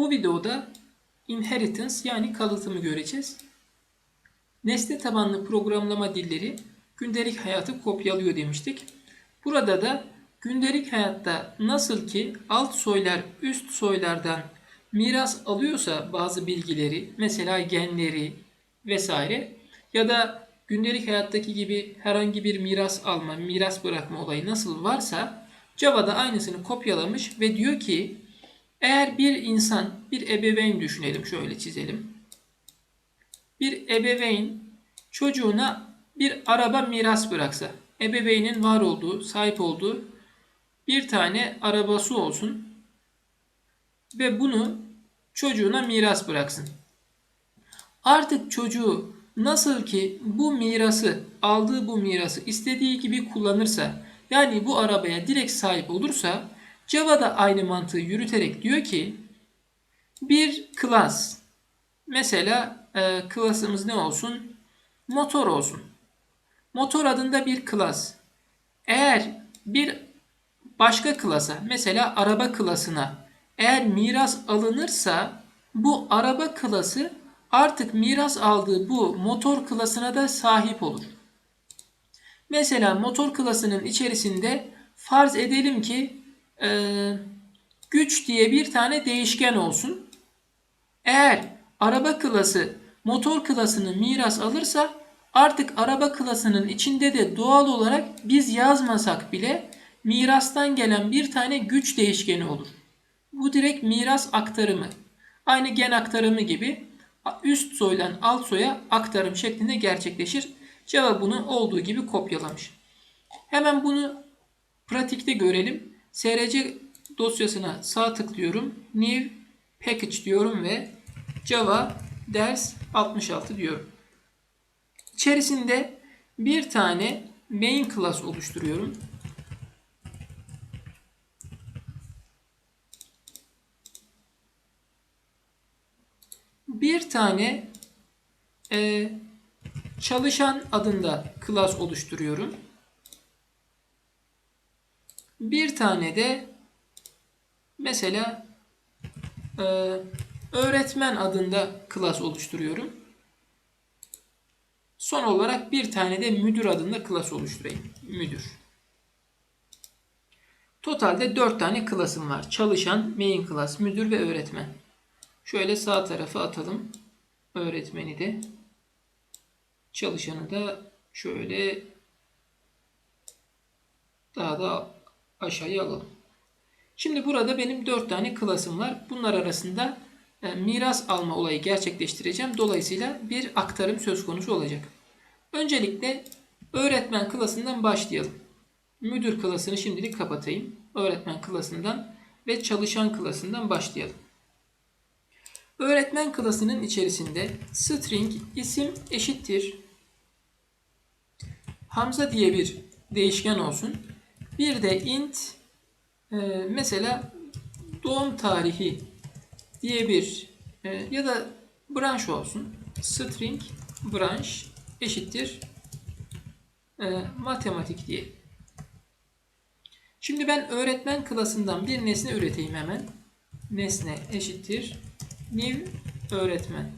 Bu videoda inheritance yani kalıtımı göreceğiz. Nesne tabanlı programlama dilleri gündelik hayatı kopyalıyor demiştik. Burada da gündelik hayatta nasıl ki alt soylar üst soylardan miras alıyorsa bazı bilgileri, mesela genleri vesaire ya da gündelik hayattaki gibi herhangi bir miras alma, miras bırakma olayı nasıl varsa Java'da aynısını kopyalamış ve diyor ki eğer bir insan, bir ebeveyn düşünelim, şöyle çizelim. Bir ebeveyn çocuğuna bir araba miras bıraksa, ebeveynin var olduğu, sahip olduğu bir tane arabası olsun ve bunu çocuğuna miras bıraksın. Artık çocuğu nasıl ki bu mirası, aldığı bu mirası istediği gibi kullanırsa, yani bu arabaya direkt sahip olursa, Java da aynı mantığı yürüterek diyor ki, bir klas, mesela e, klasımız ne olsun? Motor olsun. Motor adında bir klas. Eğer bir başka klasa, mesela araba klasına eğer miras alınırsa bu araba klası artık miras aldığı bu motor klasına da sahip olur. Mesela motor klasının içerisinde farz edelim ki e, güç diye bir tane değişken olsun. Eğer araba klası motor klasını miras alırsa artık araba klasının içinde de doğal olarak biz yazmasak bile mirastan gelen bir tane güç değişkeni olur. Bu direkt miras aktarımı. Aynı gen aktarımı gibi üst soydan alt soya aktarım şeklinde gerçekleşir. Java bunu olduğu gibi kopyalamış. Hemen bunu pratikte görelim. SRC dosyasına sağ tıklıyorum. New Package diyorum ve Java ders 66 diyorum. İçerisinde bir tane main class oluşturuyorum. Bir tane e, çalışan adında class oluşturuyorum. Bir tane de mesela e, öğretmen adında class oluşturuyorum. Son olarak bir tane de müdür adında class oluşturayım. Müdür. Totalde 4 tane class'ım var. Çalışan, main class, müdür ve öğretmen. Şöyle sağ tarafa atalım. Öğretmeni de. Çalışanı da şöyle daha da aşağıya alalım. Şimdi burada benim 4 tane klasım var. Bunlar arasında e, miras alma olayı gerçekleştireceğim. Dolayısıyla bir aktarım söz konusu olacak. Öncelikle öğretmen klasından başlayalım. Müdür klasını şimdilik kapatayım. Öğretmen klasından ve çalışan klasından başlayalım. Öğretmen klasının içerisinde string isim eşittir Hamza diye bir değişken olsun. Bir de int e, mesela doğum tarihi diye bir e, ya da branş olsun. String branch eşittir e, matematik diye. Şimdi ben öğretmen klasından bir nesne üreteyim hemen. Nesne eşittir new öğretmen.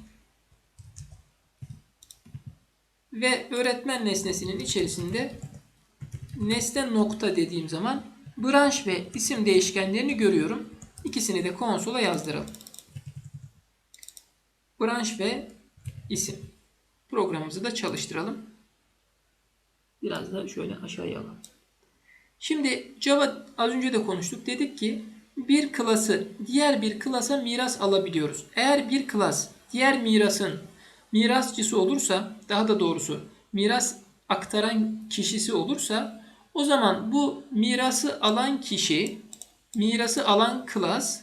Ve öğretmen nesnesinin içerisinde nesne nokta dediğim zaman branş ve isim değişkenlerini görüyorum. İkisini de konsola yazdıralım. Branş ve isim. Programımızı da çalıştıralım. Biraz da şöyle aşağıya alalım. Şimdi Java az önce de konuştuk. Dedik ki bir klası diğer bir klasa miras alabiliyoruz. Eğer bir klas diğer mirasın mirasçısı olursa, daha da doğrusu miras aktaran kişisi olursa o zaman bu mirası alan kişi, mirası alan klas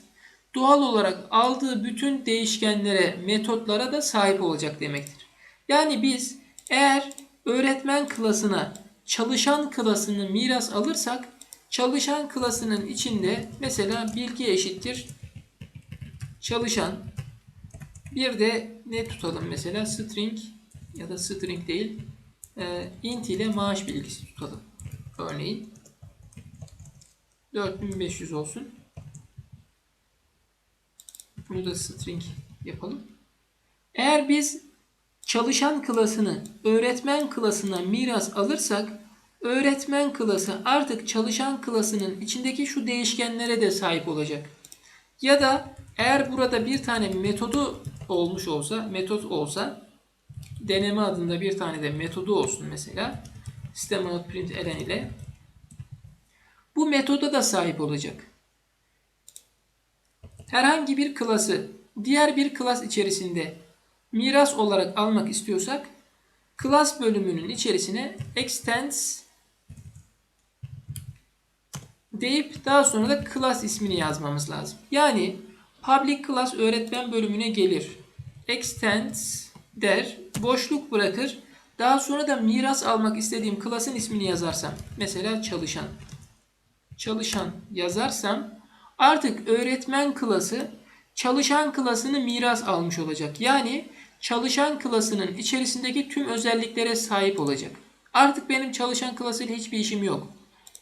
doğal olarak aldığı bütün değişkenlere, metotlara da sahip olacak demektir. Yani biz eğer öğretmen klasına çalışan klasını miras alırsak çalışan klasının içinde mesela bilgi eşittir çalışan bir de ne tutalım mesela string ya da string değil e, int ile maaş bilgisi tutalım. Örneğin 4500 olsun. Bunu da string yapalım. Eğer biz çalışan klasını öğretmen klasına miras alırsak öğretmen klası artık çalışan klasının içindeki şu değişkenlere de sahip olacak. Ya da eğer burada bir tane metodu olmuş olsa, metot olsa deneme adında bir tane de metodu olsun mesela. System out print elen ile bu metoda da sahip olacak. Herhangi bir klası diğer bir klas içerisinde miras olarak almak istiyorsak class bölümünün içerisine extends deyip daha sonra da class ismini yazmamız lazım. Yani public class öğretmen bölümüne gelir. Extends der, boşluk bırakır. Daha sonra da miras almak istediğim klasın ismini yazarsam, mesela çalışan. Çalışan yazarsam artık öğretmen klası çalışan klasını miras almış olacak. Yani çalışan klasının içerisindeki tüm özelliklere sahip olacak. Artık benim çalışan klasıyla hiçbir işim yok.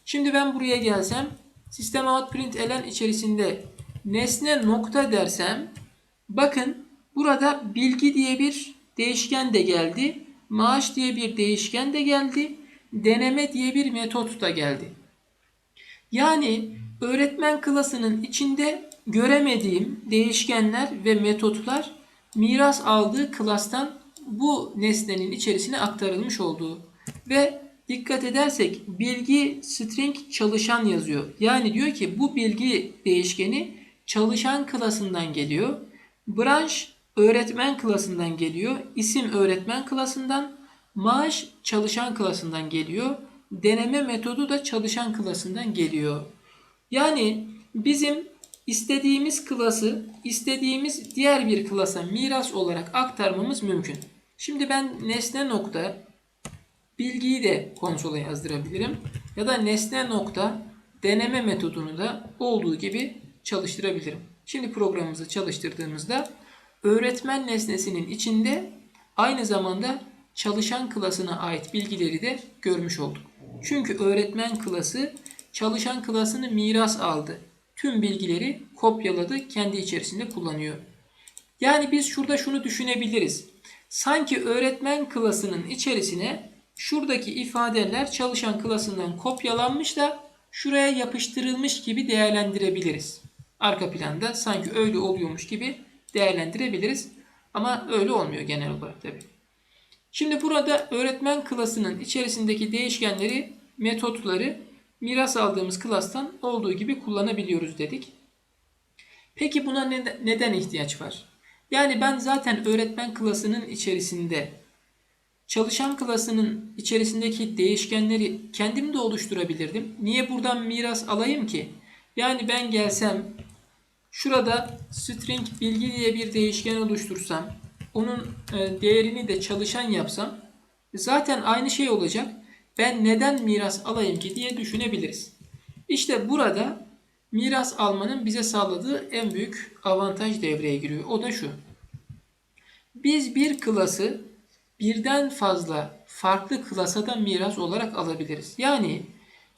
Şimdi ben buraya gelsem sistem out print elen içerisinde nesne nokta dersem bakın burada bilgi diye bir değişken de geldi. Maaş diye bir değişken de geldi. Deneme diye bir metot da geldi. Yani öğretmen klasının içinde göremediğim değişkenler ve metotlar miras aldığı klastan bu nesnenin içerisine aktarılmış olduğu ve dikkat edersek bilgi string çalışan yazıyor. Yani diyor ki bu bilgi değişkeni çalışan klasından geliyor. Branch öğretmen klasından geliyor. İsim öğretmen klasından. Maaş çalışan klasından geliyor. Deneme metodu da çalışan klasından geliyor. Yani bizim istediğimiz klası istediğimiz diğer bir klasa miras olarak aktarmamız mümkün. Şimdi ben nesne nokta bilgiyi de konsola yazdırabilirim. Ya da nesne nokta deneme metodunu da olduğu gibi çalıştırabilirim. Şimdi programımızı çalıştırdığımızda öğretmen nesnesinin içinde aynı zamanda çalışan klasına ait bilgileri de görmüş olduk. Çünkü öğretmen klası çalışan klasını miras aldı. Tüm bilgileri kopyaladı, kendi içerisinde kullanıyor. Yani biz şurada şunu düşünebiliriz. Sanki öğretmen klasının içerisine şuradaki ifadeler çalışan klasından kopyalanmış da şuraya yapıştırılmış gibi değerlendirebiliriz. Arka planda sanki öyle oluyormuş gibi değerlendirebiliriz. Ama öyle olmuyor genel olarak tabi. Şimdi burada öğretmen klasının içerisindeki değişkenleri, metotları miras aldığımız klastan olduğu gibi kullanabiliyoruz dedik. Peki buna neden ihtiyaç var? Yani ben zaten öğretmen klasının içerisinde çalışan klasının içerisindeki değişkenleri kendim de oluşturabilirdim. Niye buradan miras alayım ki? Yani ben gelsem şurada string bilgi diye bir değişken oluştursam onun e, değerini de çalışan yapsam zaten aynı şey olacak. Ben neden miras alayım ki diye düşünebiliriz. İşte burada miras almanın bize sağladığı en büyük avantaj devreye giriyor. O da şu. Biz bir klası birden fazla farklı klasa da miras olarak alabiliriz. Yani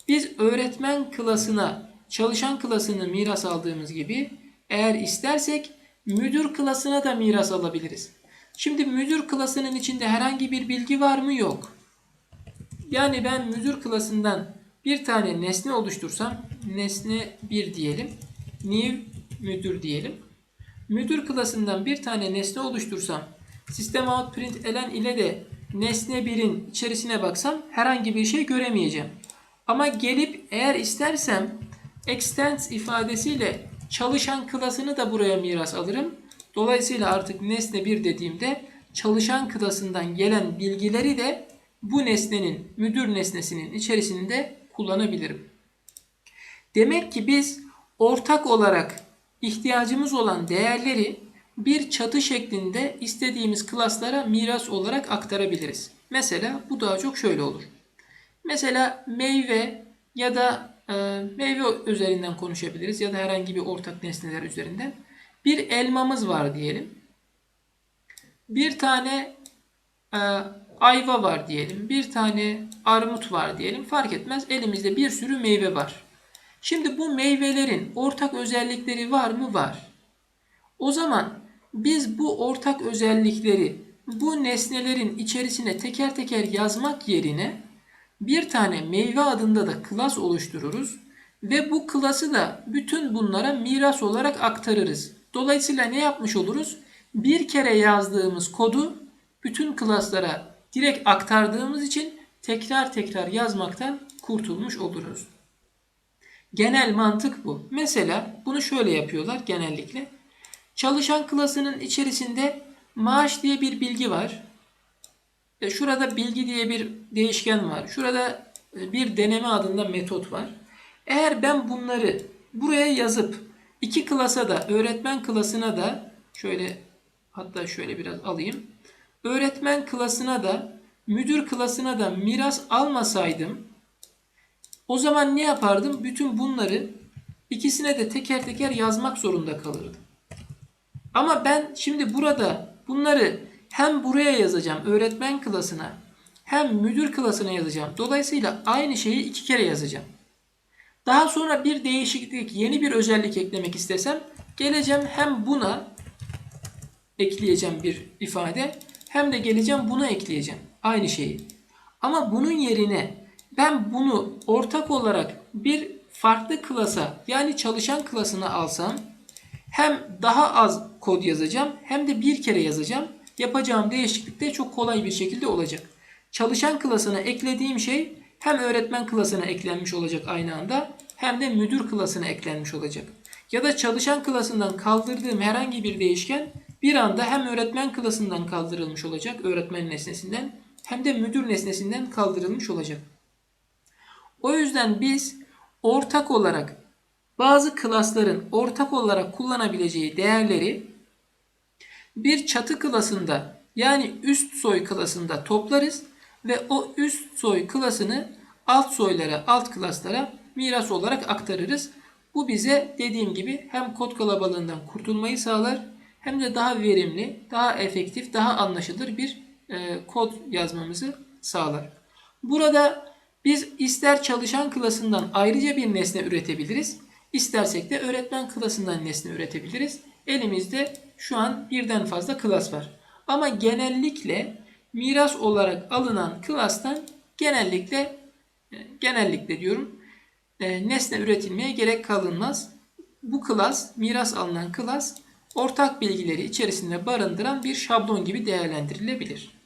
biz öğretmen klasına çalışan klasını miras aldığımız gibi eğer istersek müdür klasına da miras alabiliriz. Şimdi müdür klasının içinde herhangi bir bilgi var mı? Yok. Yani ben müdür klasından bir tane nesne oluştursam nesne 1 diyelim. New müdür diyelim. Müdür klasından bir tane nesne oluştursam sistem out print elen ile de nesne 1'in içerisine baksam herhangi bir şey göremeyeceğim. Ama gelip eğer istersem extends ifadesiyle çalışan klasını da buraya miras alırım. Dolayısıyla artık nesne 1 dediğimde çalışan klasından gelen bilgileri de bu nesnenin müdür nesnesinin içerisinde kullanabilirim. Demek ki biz ortak olarak ihtiyacımız olan değerleri bir çatı şeklinde istediğimiz klaslara miras olarak aktarabiliriz. Mesela bu daha çok şöyle olur. Mesela meyve ya da meyve üzerinden konuşabiliriz ya da herhangi bir ortak nesneler üzerinden. Bir elmamız var diyelim. Bir tane e, ayva var diyelim. Bir tane armut var diyelim. Fark etmez. Elimizde bir sürü meyve var. Şimdi bu meyvelerin ortak özellikleri var mı? Var. O zaman biz bu ortak özellikleri bu nesnelerin içerisine teker teker yazmak yerine bir tane meyve adında da klas oluştururuz ve bu klası da bütün bunlara miras olarak aktarırız. Dolayısıyla ne yapmış oluruz? Bir kere yazdığımız kodu bütün klaslara direkt aktardığımız için tekrar tekrar yazmaktan kurtulmuş oluruz. Genel mantık bu. Mesela bunu şöyle yapıyorlar genellikle. Çalışan klasının içerisinde maaş diye bir bilgi var. E, şurada bilgi diye bir değişken var. Şurada e, bir deneme adında metot var. Eğer ben bunları buraya yazıp iki klasa da öğretmen klasına da şöyle hatta şöyle biraz alayım. Öğretmen klasına da müdür klasına da miras almasaydım o zaman ne yapardım? Bütün bunları ikisine de teker teker yazmak zorunda kalırdım. Ama ben şimdi burada bunları hem buraya yazacağım öğretmen klasına hem müdür klasına yazacağım. Dolayısıyla aynı şeyi iki kere yazacağım. Daha sonra bir değişiklik, yeni bir özellik eklemek istesem geleceğim hem buna ekleyeceğim bir ifade hem de geleceğim buna ekleyeceğim aynı şeyi. Ama bunun yerine ben bunu ortak olarak bir farklı klasa yani çalışan klasına alsam hem daha az kod yazacağım hem de bir kere yazacağım. Yapacağım değişiklik de çok kolay bir şekilde olacak. Çalışan klasına eklediğim şey hem öğretmen klasına eklenmiş olacak aynı anda hem de müdür klasına eklenmiş olacak. Ya da çalışan klasından kaldırdığım herhangi bir değişken bir anda hem öğretmen klasından kaldırılmış olacak öğretmen nesnesinden hem de müdür nesnesinden kaldırılmış olacak. O yüzden biz ortak olarak bazı klasların ortak olarak kullanabileceği değerleri bir çatı klasında yani üst soy klasında toplarız ve o üst soy klasını alt soylara, alt klaslara miras olarak aktarırız. Bu bize dediğim gibi hem kod kalabalığından kurtulmayı sağlar hem de daha verimli, daha efektif, daha anlaşılır bir e, kod yazmamızı sağlar. Burada biz ister çalışan klasından ayrıca bir nesne üretebiliriz, istersek de öğretmen klasından nesne üretebiliriz. Elimizde şu an birden fazla klas var. Ama genellikle miras olarak alınan klastan genellikle e, genellikle diyorum e, nesne üretilmeye gerek kalınmaz. Bu klas, miras alınan klas ortak bilgileri içerisinde barındıran bir şablon gibi değerlendirilebilir.